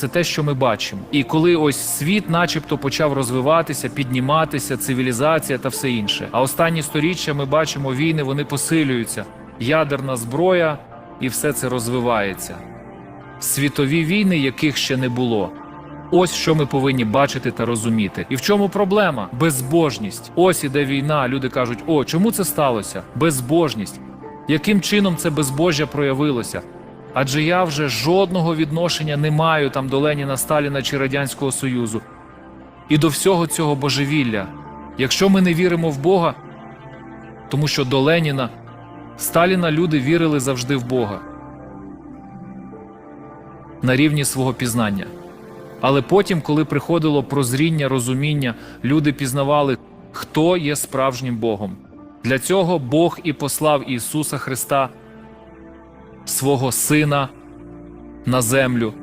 Це те, що ми бачимо. І коли ось світ, начебто, почав розвиватися, підніматися, цивілізація та все інше. А останні сторіччя ми бачимо війни, вони посилюються, ядерна зброя, і все це розвивається. Світові війни, яких ще не було. Ось що ми повинні бачити та розуміти. І в чому проблема? Безбожність. Ось іде війна. Люди кажуть: о, чому це сталося? Безбожність. Яким чином це безбожжя проявилося? Адже я вже жодного відношення не маю там до Леніна, Сталіна чи Радянського Союзу. І до всього цього божевілля. Якщо ми не віримо в Бога, тому що до Леніна, Сталіна люди вірили завжди в Бога на рівні свого пізнання. Але потім, коли приходило прозріння, розуміння, люди пізнавали, хто є справжнім Богом. Для цього Бог і послав Ісуса Христа, свого Сина, на землю,